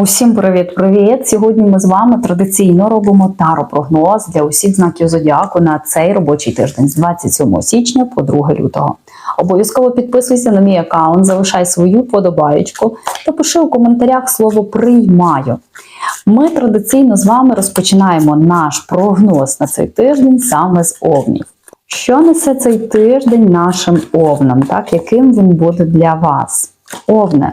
Усім привіт-привіт! Сьогодні ми з вами традиційно робимо таро-прогноз для усіх знаків зодіаку на цей робочий тиждень з 27 січня по 2 лютого. Обов'язково підписуйся на мій аккаунт, залишай свою подобаєчку та пиши у коментарях слово приймаю. Ми традиційно з вами розпочинаємо наш прогноз на цей тиждень саме з овнів. Що несе цей тиждень нашим овнам, так яким він буде для вас? Овне.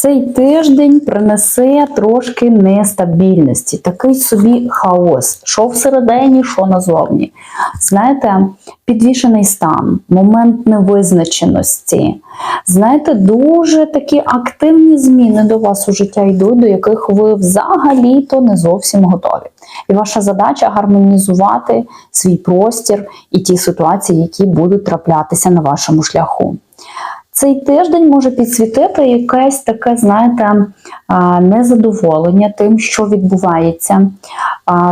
Цей тиждень принесе трошки нестабільності, такий собі хаос, що всередині, що назовні. Знаєте, підвішений стан, момент невизначеності. Знаєте, дуже такі активні зміни до вас у життя йдуть, до яких ви взагалі-то не зовсім готові. І ваша задача гармонізувати свій простір і ті ситуації, які будуть траплятися на вашому шляху. Цей тиждень може підсвітити якесь таке, знаєте, незадоволення тим, що відбувається.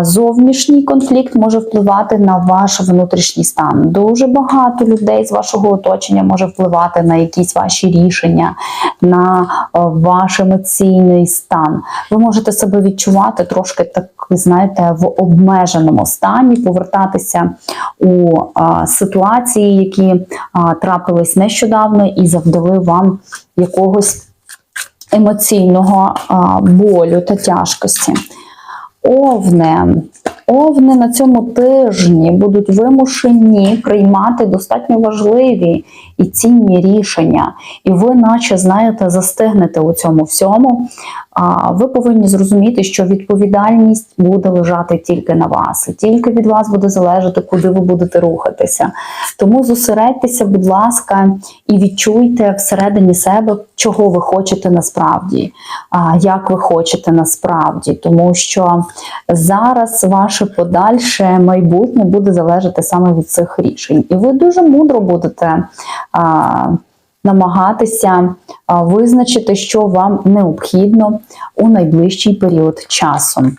Зовнішній конфлікт може впливати на ваш внутрішній стан. Дуже багато людей з вашого оточення може впливати на якісь ваші рішення, на ваш емоційний стан. Ви можете себе відчувати трошки так, знаєте, в обмеженому стані, повертатися у ситуації, які трапились нещодавно, і завдали вам якогось емоційного а, болю та тяжкості. Овне. Овни на цьому тижні будуть вимушені приймати достатньо важливі і цінні рішення. І ви, наче, знаєте, застигнете у цьому всьому. Ви повинні зрозуміти, що відповідальність буде лежати тільки на вас, і тільки від вас буде залежати, куди ви будете рухатися. Тому зосередьтеся, будь ласка, і відчуйте всередині себе, чого ви хочете насправді, як ви хочете насправді, тому що зараз ваше подальше майбутнє буде залежати саме від цих рішень. І ви дуже мудро будете намагатися визначити, що вам необхідно у найближчий період часу.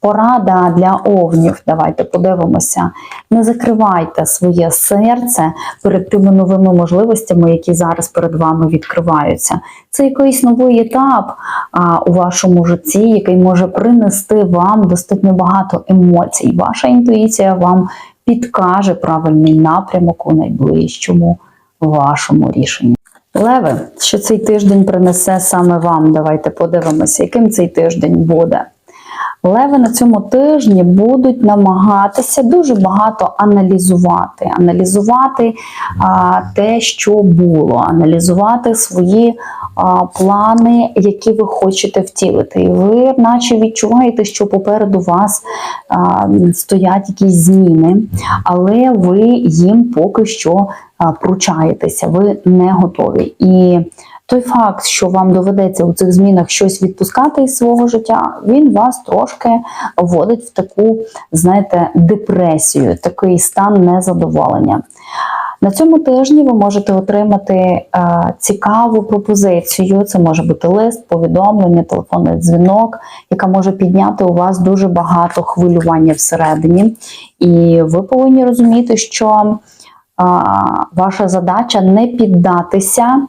Порада для овнів, давайте подивимося. Не закривайте своє серце перед тими новими можливостями, які зараз перед вами відкриваються. Це якийсь новий етап а, у вашому житті, який може принести вам достатньо багато емоцій. Ваша інтуїція вам підкаже правильний напрямок у найближчому вашому рішенні. Леви, що цей тиждень принесе саме вам? Давайте подивимося, яким цей тиждень буде. Леви на цьому тижні будуть намагатися дуже багато аналізувати, аналізувати а, те, що було, аналізувати свої а, плани, які ви хочете втілити. І ви, наче відчуваєте, що попереду вас а, стоять якісь зміни, але ви їм поки що пручаєтеся, ви не готові. І той факт, що вам доведеться у цих змінах щось відпускати із свого життя, він вас трошки вводить в таку, знаєте, депресію, такий стан незадоволення. На цьому тижні ви можете отримати е, цікаву пропозицію. Це може бути лист, повідомлення, телефонний дзвінок, яка може підняти у вас дуже багато хвилювання всередині. І ви повинні розуміти, що ваша задача не піддатися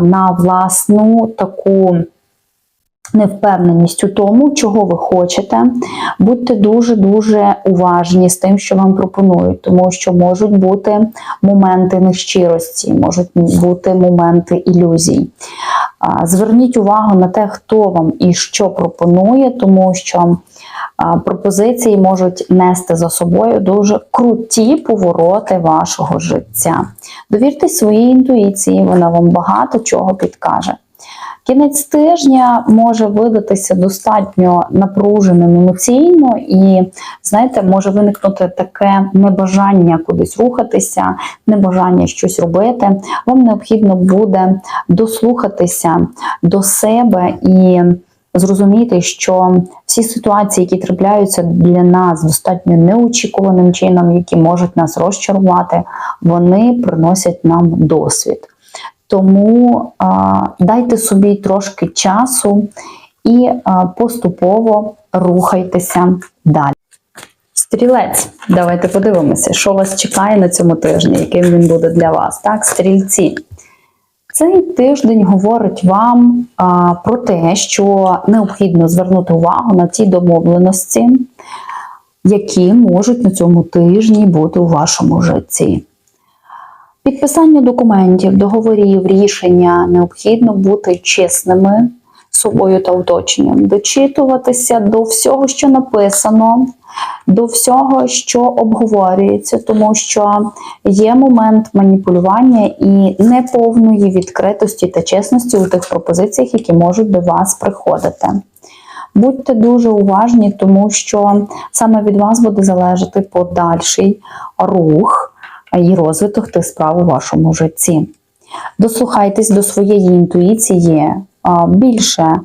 на власну таку невпевненість у тому, чого ви хочете. Будьте дуже-дуже уважні з тим, що вам пропонують, тому що можуть бути моменти нещирості, можуть бути моменти ілюзій. Зверніть увагу на те, хто вам і що пропонує, тому що пропозиції можуть нести за собою дуже круті повороти вашого життя. Довіртесь своїй інтуїції, вона вам багато чого підкаже. Кінець тижня може видатися достатньо напруженим емоційно, і, знаєте, може виникнути таке небажання кудись рухатися, небажання щось робити. Вам необхідно буде дослухатися до себе і зрозуміти, що всі ситуації, які трапляються для нас достатньо неочікуваним чином, які можуть нас розчарувати, вони приносять нам досвід. Тому а, дайте собі трошки часу і а, поступово рухайтеся далі. Стрілець, давайте подивимося, що вас чекає на цьому тижні, яким він буде для вас. Так, стрільці. Цей тиждень говорить вам а, про те, що необхідно звернути увагу на ті домовленості, які можуть на цьому тижні бути у вашому житті. Підписання документів, договорів, рішення необхідно бути чесними собою та оточенням, дочитуватися до всього, що написано, до всього, що обговорюється, тому що є момент маніпулювання і неповної відкритості та чесності у тих пропозиціях, які можуть до вас приходити. Будьте дуже уважні, тому що саме від вас буде залежати подальший рух і розвиток тих справ у вашому житті. Дослухайтесь до своєї інтуїції, більше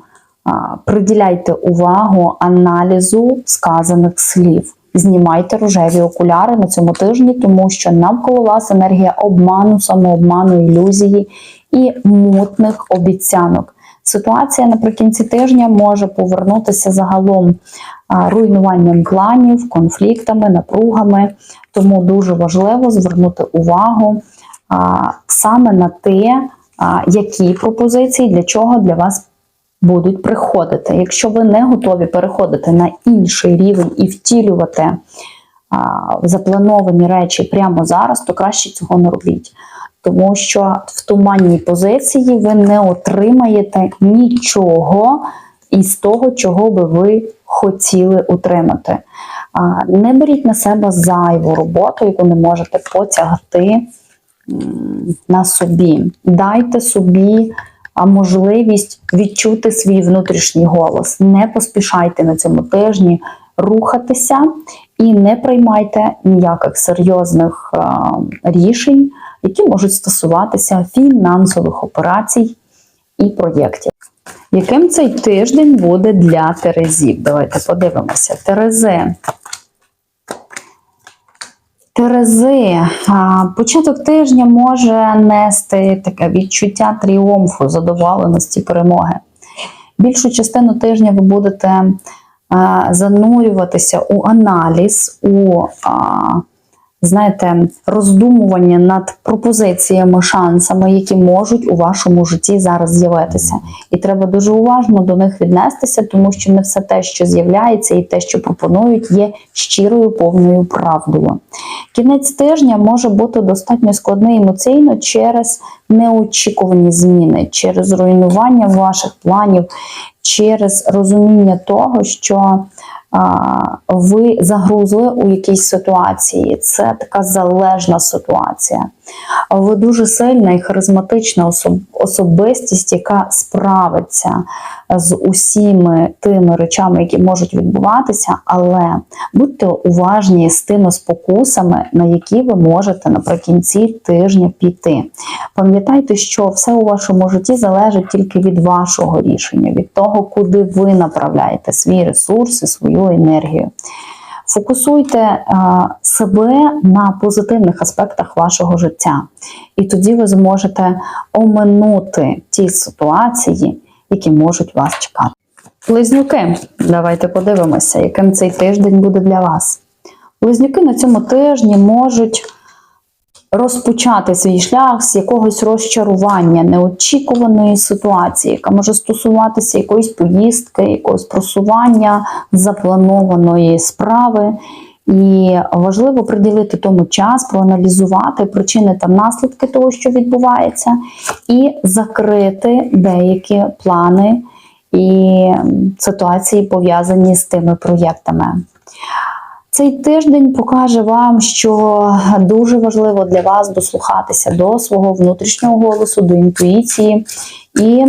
приділяйте увагу аналізу сказаних слів. Знімайте рожеві окуляри на цьому тижні, тому що навколо вас енергія обману, самообману, ілюзії і мутних обіцянок. Ситуація наприкінці тижня може повернутися загалом руйнуванням планів, конфліктами, напругами. Тому дуже важливо звернути увагу саме на те, які пропозиції для чого для вас будуть приходити. Якщо ви не готові переходити на інший рівень і втілювати заплановані речі прямо зараз, то краще цього не робіть. Тому що в туманній позиції ви не отримаєте нічого із того, чого би ви хотіли отримати. Не беріть на себе зайву роботу, яку не можете потягти на собі. Дайте собі можливість відчути свій внутрішній голос. Не поспішайте на цьому тижні рухатися і не приймайте ніяких серйозних рішень, які можуть стосуватися фінансових операцій і проєктів. Яким цей тиждень буде для Терезів? Давайте подивимося. Терези. Терези, початок тижня може нести таке відчуття тріумфу, задоволеності, перемоги. Більшу частину тижня ви будете занурюватися у аналіз, у знаєте, роздумування над пропозиціями, шансами, які можуть у вашому житті зараз з'явитися. І треба дуже уважно до них віднестися, тому що не все те, що з'являється, і те, що пропонують, є щирою повною правдою. Кінець тижня може бути достатньо складний емоційно через неочікувані зміни, через руйнування ваших планів, через розуміння того, що ви загрузли у якійсь ситуації. Це така залежна ситуація. Ви дуже сильна і харизматична особ- особистість, яка справиться з усіми тими речами, які можуть відбуватися, але будьте уважні з тими спокусами, на які ви можете наприкінці тижня піти. Пам'ятайте, що все у вашому житті залежить тільки від вашого рішення, від того, куди ви направляєте свій ресурс і свою енергію. Фокусуйте е, себе на позитивних аспектах вашого життя, і тоді ви зможете оминути ті ситуації, які можуть вас чекати. Близнюки, давайте подивимося, яким цей тиждень буде для вас. Близнюки на цьому тижні можуть розпочати свій шлях з якогось розчарування, неочікуваної ситуації, яка може стосуватися якоїсь поїздки, якогось просування запланованої справи. І важливо приділити тому час, проаналізувати причини та наслідки того, що відбувається, і закрити деякі плани і ситуації, пов'язані з тими проєктами. Цей тиждень покаже вам, що дуже важливо для вас дослухатися до свого внутрішнього голосу, до інтуїції і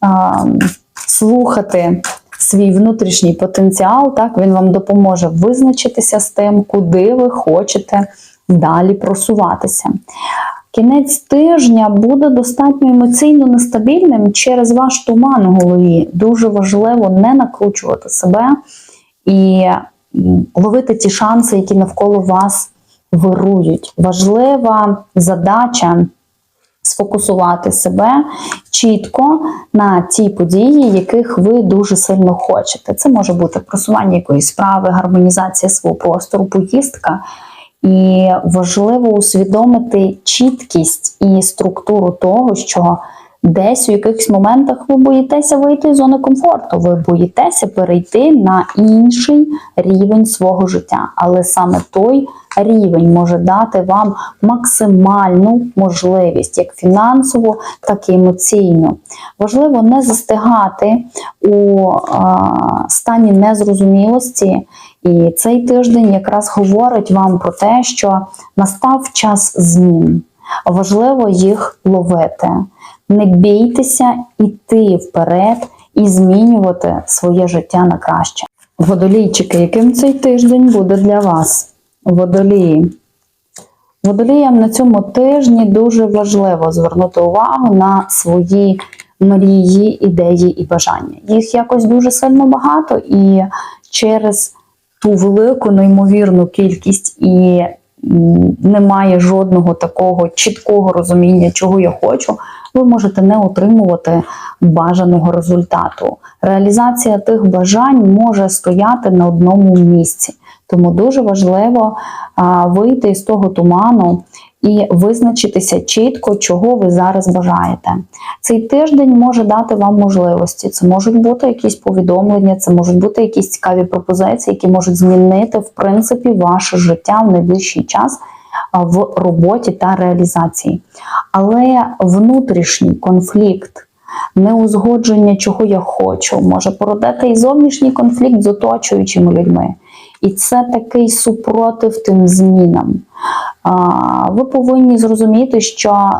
а, слухати свій внутрішній потенціал. Так він вам допоможе визначитися з тим, куди ви хочете далі просуватися. Кінець тижня буде достатньо емоційно нестабільним через ваш туман у голові. Дуже важливо не накручувати себе і ловити ті шанси, які навколо вас вирують. Важлива задача сфокусувати себе чітко на ті події, яких ви дуже сильно хочете. Це може бути просування якоїсь справи, гармонізація свого простору, поїздка. І важливо усвідомити чіткість і структуру того, що Десь у якихось моментах ви боїтеся вийти з зони комфорту, ви боїтеся перейти на інший рівень свого життя. Але саме той рівень може дати вам максимальну можливість, як фінансово, так і емоційно. Важливо не застигати у стані незрозумілості. І цей тиждень якраз говорить вам про те, що настав час змін. Важливо їх ловити. Не бійтеся йти вперед і змінювати своє життя на краще. Водолійчики, яким цей тиждень буде для вас? Водолії. Водоліям на цьому тижні дуже важливо звернути увагу на свої мрії, ідеї і бажання. Їх якось дуже сильно багато, і через ту велику, неймовірну кількість і немає жодного такого чіткого розуміння, чого я хочу, ви можете не отримувати бажаного результату. Реалізація тих бажань може стояти на одному місці. Тому дуже важливо вийти з того туману і визначитися чітко, чого ви зараз бажаєте. Цей тиждень може дати вам можливості. Це можуть бути якісь повідомлення, це можуть бути якісь цікаві пропозиції, які можуть змінити в принципі ваше життя в найближчий час в роботі та реалізації. Але внутрішній конфлікт. Неузгодження, чого я хочу, може породити і зовнішній конфлікт з оточуючими людьми. І це такий супротив тим змінам. Ви повинні зрозуміти, що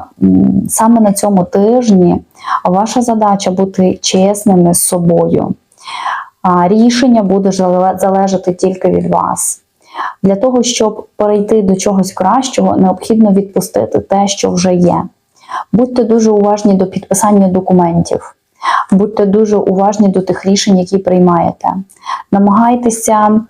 саме на цьому тижні ваша задача бути чесними з собою. Рішення буде залежати тільки від вас. Для того, щоб перейти до чогось кращого, необхідно відпустити те, що вже є. Будьте дуже уважні до підписання документів. Будьте дуже уважні до тих рішень, які приймаєте. Намагайтеся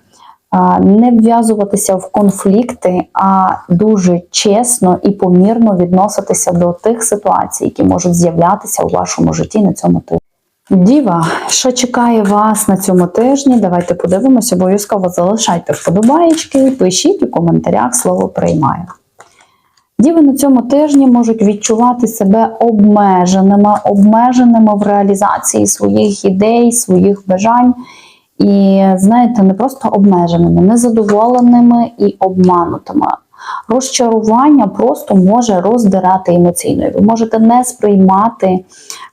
не вв'язуватися в конфлікти, а дуже чесно і помірно відноситися до тих ситуацій, які можуть з'являтися у вашому житті на цьому тижні. Діва, що чекає вас на цьому тижні? Давайте подивимося. Обов'язково залишайте вподобаєчки, пишіть у коментарях слово приймаю. Діви на цьому тижні можуть відчувати себе обмеженими, обмеженими в реалізації своїх ідей, своїх бажань. І, знаєте, не просто обмеженими, незадоволеними і обманутими. Розчарування просто може роздирати емоційно. Ви можете не сприймати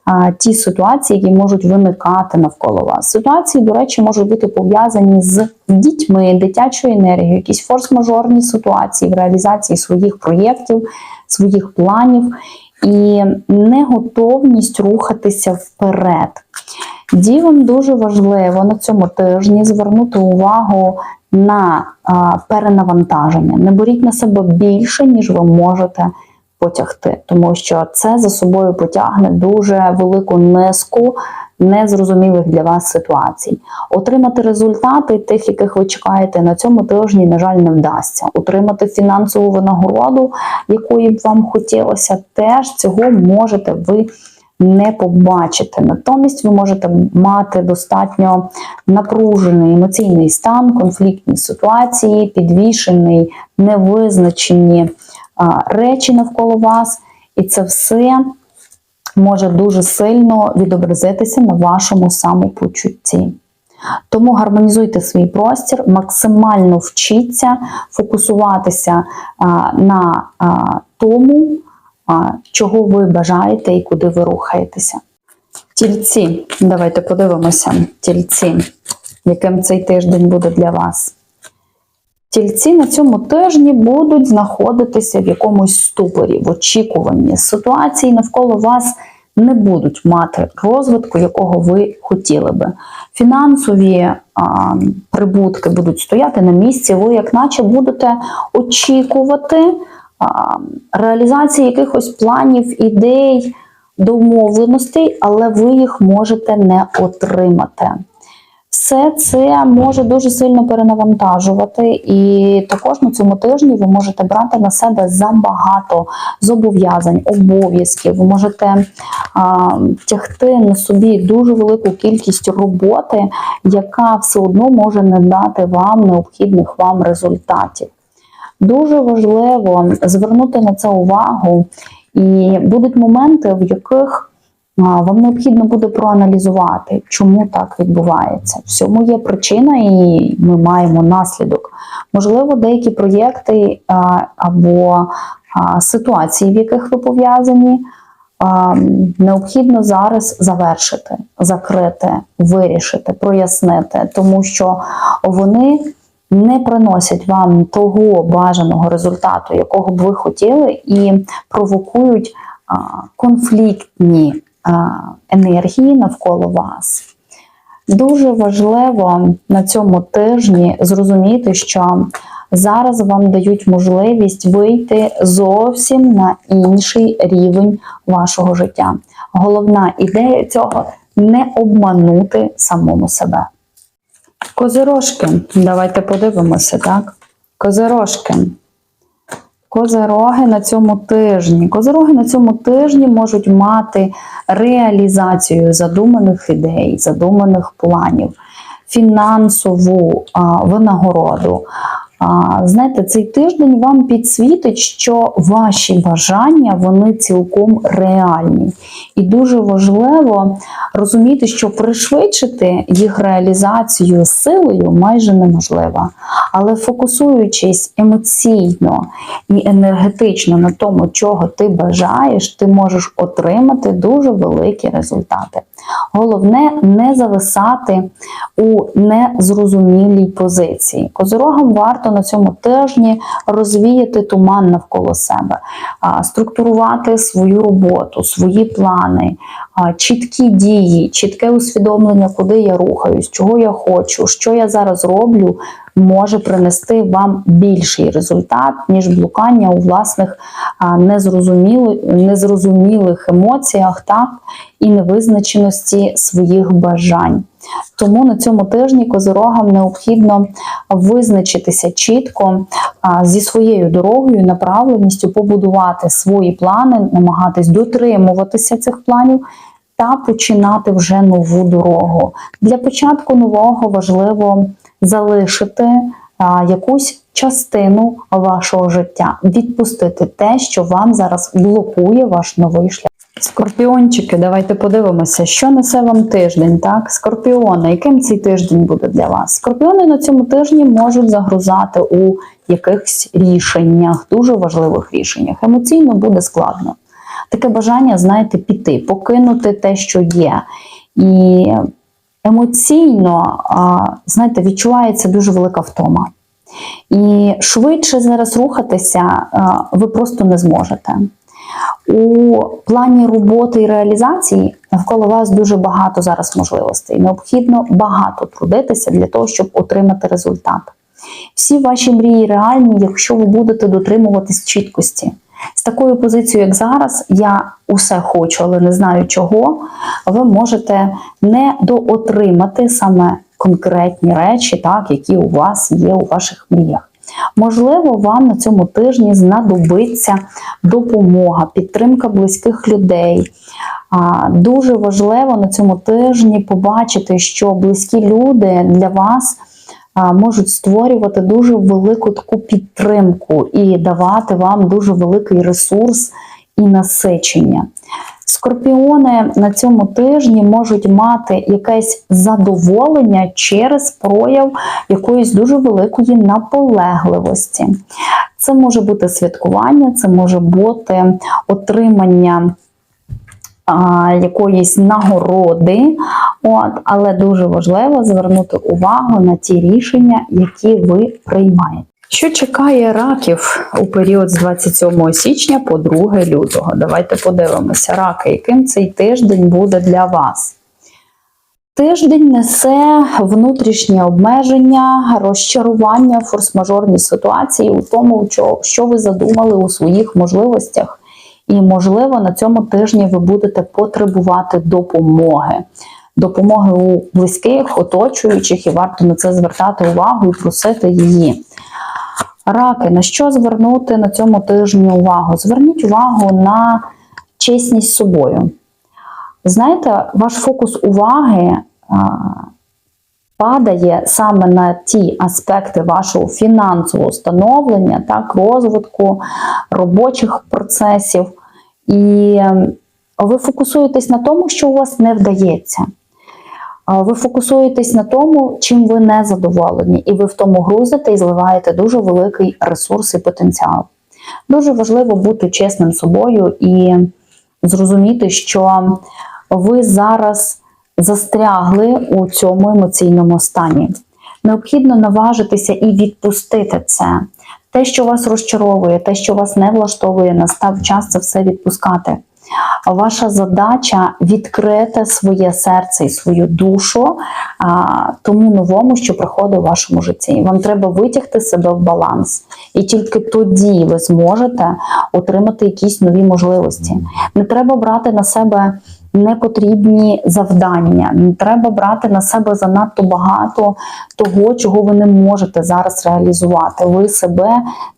а, ті ситуації, які можуть виникати навколо вас. Ситуації, до речі, можуть бути пов'язані з дітьми, дитячою енергією, якісь форс-мажорні ситуації в реалізації своїх проєктів, своїх планів і неготовність рухатися вперед. Дівам дуже важливо на цьому тижні звернути увагу на перенавантаження. Не беріть на себе більше, ніж ви можете потягти, тому що це за собою потягне дуже велику низку незрозумілих для вас ситуацій. Отримати результати тих, яких ви чекаєте на цьому тижні, на жаль, не вдасться. Отримати фінансову винагороду, якої б вам хотілося, теж цього можете ви не побачите. Натомість ви можете мати достатньо напружений емоційний стан, конфліктні ситуації, підвішений, невизначені речі навколо вас, і це все може дуже сильно відобразитися на вашому самопочутті. Тому гармонізуйте свій простір, максимально вчіться фокусуватися на тому, чого ви бажаєте і куди ви рухаєтеся. Тільці, давайте подивимося, тільці, яким цей тиждень буде для вас. Тільці на цьому тижні будуть знаходитися в якомусь ступорі, в очікуванні. Ситуації навколо вас не будуть мати розвитку, якого ви хотіли би. Фінансові а, прибутки будуть стояти на місці, ви, як наче, будете очікувати реалізації якихось планів, ідей, домовленостей, але ви їх можете не отримати. Все це може дуже сильно перенавантажувати, і також на цьому тижні ви можете брати на себе забагато зобов'язань, обов'язків. Ви можете а, тягти на собі дуже велику кількість роботи, яка все одно може не дати вам необхідних вам результатів. Дуже важливо звернути на це увагу, і будуть моменти, в яких вам необхідно буде проаналізувати, чому так відбувається. Всьому є причина, і ми маємо наслідок. Можливо, деякі проєкти або ситуації, в яких ви пов'язані, необхідно зараз завершити, закрити, вирішити, прояснити, тому що вони не приносять вам того бажаного результату, якого б ви хотіли, і провокують конфліктні енергії навколо вас. Дуже важливо на цьому тижні зрозуміти, що зараз вам дають можливість вийти зовсім на інший рівень вашого життя. Головна ідея цього не обманути самому себе. Козирожки, давайте подивимося, так? Козирожки. Козироги на цьому тижні. Козироги на цьому тижні можуть мати реалізацію задуманих ідей, задуманих планів, фінансову а, винагороду. Знаєте, цей тиждень вам підсвітить, що ваші бажання вони цілком реальні. І дуже важливо розуміти, що пришвидшити їх реалізацію силою майже неможливо. Але фокусуючись емоційно і енергетично на тому, чого ти бажаєш, ти можеш отримати дуже великі результати. Головне не зависати у незрозумілій позиції. Козорогам варто на цьому тижні розвіяти туман навколо себе, структурувати свою роботу, свої плани, чіткі дії, чітке усвідомлення, куди я рухаюсь, чого я хочу, що я зараз роблю, може принести вам більший результат, ніж блукання у власних незрозумілих, емоціях, так і невизначеності своїх бажань. Тому на цьому тижні козирогам необхідно визначитися чітко зі своєю дорогою, направленістю, побудувати свої плани, намагатись дотримуватися цих планів. Та починати вже нову дорогу. Для початку нового важливо залишити якусь частину вашого життя, відпустити те, що вам зараз блокує ваш новий шлях. Скорпіончики, давайте подивимося, що несе вам тиждень, так? Скорпіони, яким цей тиждень буде для вас? Скорпіони на цьому тижні можуть загрузати у якихось рішеннях, дуже важливих рішеннях. Емоційно буде складно. Таке бажання, знаєте, піти, покинути те, що є. І емоційно, знаєте, відчувається дуже велика втома. І швидше зараз рухатися ви просто не зможете. У плані роботи і реалізації навколо вас дуже багато зараз можливостей. Необхідно багато трудитися для того, щоб отримати результат. Всі ваші мрії реальні, якщо ви будете дотримуватись чіткості. З такою позицією, як зараз, я усе хочу, але не знаю чого, ви можете не доотримати саме конкретні речі, так, які у вас є у ваших мріях. Можливо, вам на цьому тижні знадобиться допомога, підтримка близьких людей. Дуже важливо на цьому тижні побачити, що близькі люди для вас можуть створювати дуже велику таку підтримку і давати вам дуже великий ресурс і насичення. Скорпіони на цьому тижні можуть мати якесь задоволення через прояв якоїсь дуже великої наполегливості. Це може бути святкування, це може бути отримання а, якоїсь нагороди, от, але дуже важливо звернути увагу на ті рішення, які ви приймаєте. Що чекає раків у період з 27 січня по 2 лютого? Давайте подивимося, раки, яким цей тиждень буде для вас. Тиждень несе внутрішнє обмеження, розчарування, форс-мажорні ситуації у тому, що ви задумали у своїх можливостях. І, можливо, на цьому тижні ви будете потребувати допомоги. Допомоги у близьких, оточуючих, і варто на це звертати увагу і просити її. Раки, на що звернути на цьому тижні увагу? Зверніть увагу на чесність з собою. Знаєте, ваш фокус уваги а, падає саме на ті аспекти вашого фінансового становлення, так, розвитку, робочих процесів. І ем, Ви фокусуєтесь на тому, що у вас не вдається. Ви фокусуєтесь на тому, чим ви не задоволені, і ви в тому грузите і зливаєте дуже великий ресурс і потенціал. Дуже важливо бути чесним собою і зрозуміти, що ви зараз застрягли у цьому емоційному стані. Необхідно наважитися і відпустити це. Те, що вас розчаровує, те, що вас не влаштовує, настав час це все відпускати. Ваша задача відкрити своє серце і свою душу а, тому новому, що приходить у вашому житті. Вам треба витягти себе в баланс, і тільки тоді ви зможете отримати якісь нові можливості. Не треба брати на себе непотрібні завдання, не треба брати на себе занадто багато того, чого ви не можете зараз реалізувати. Ви себе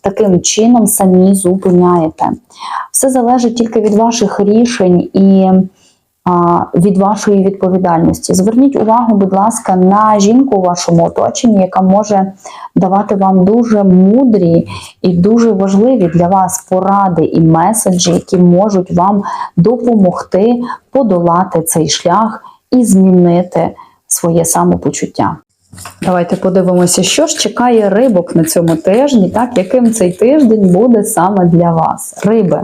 таким чином самі зупиняєте. Все залежить тільки від ваших рішень і від вашої відповідальності. Зверніть увагу, будь ласка, на жінку у вашому оточенні, яка може давати вам дуже мудрі і дуже важливі для вас поради і меседжі, які можуть вам допомогти подолати цей шлях і змінити своє самопочуття. Давайте подивимося, що ж чекає рибок на цьому тижні, так, яким цей тиждень буде саме для вас. Риби.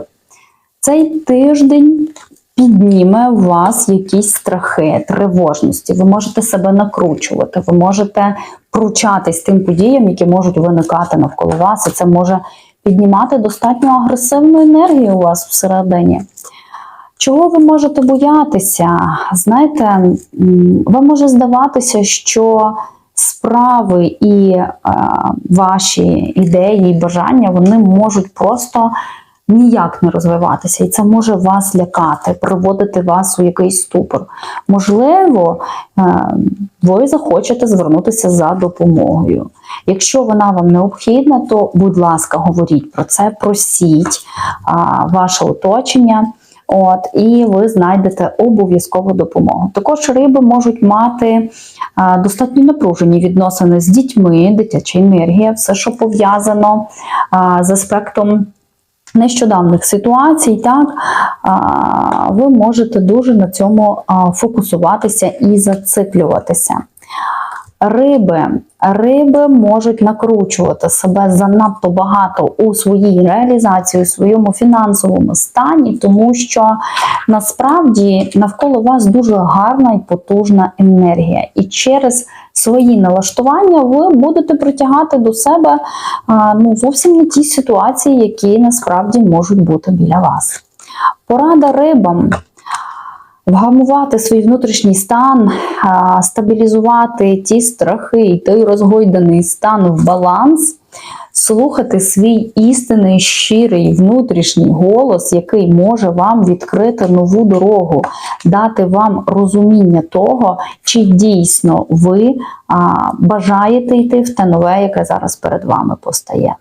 Цей тиждень підніме у вас якісь страхи, тривожності. Ви можете себе накручувати, ви можете пручатись тим подіям, які можуть виникати навколо вас, і це може піднімати достатньо агресивну енергію у вас всередині. Чого ви можете боятися? Знаєте, вам може здаватися, що справи і е, ваші ідеї і бажання вони можуть просто ніяк не розвиватися, і це може вас лякати, приводити вас у якийсь ступор. Можливо, е, ви захочете звернутися за допомогою. Якщо вона вам необхідна, то, будь ласка, говоріть про це, просіть ваше оточення. От, і ви знайдете обов'язкову допомогу. Також риби можуть мати а, достатньо напружені відносини з дітьми, дитяча енергія, все, що пов'язано з аспектом нещодавних ситуацій, так ви можете дуже на цьому фокусуватися і зациклюватися. Риби. Риби можуть накручувати себе занадто багато у своїй реалізації, у своєму фінансовому стані, тому що насправді навколо вас дуже гарна і потужна енергія. І через свої налаштування ви будете притягати до себе ну, зовсім не ті ситуації, які насправді можуть бути біля вас. Порада рибам вгамувати свій внутрішній стан, стабілізувати ті страхи і той розгойданий стан в баланс, слухати свій істинний щирий внутрішній голос, який може вам відкрити нову дорогу, дати вам розуміння того, чи дійсно ви бажаєте йти в те нове, яке зараз перед вами постає.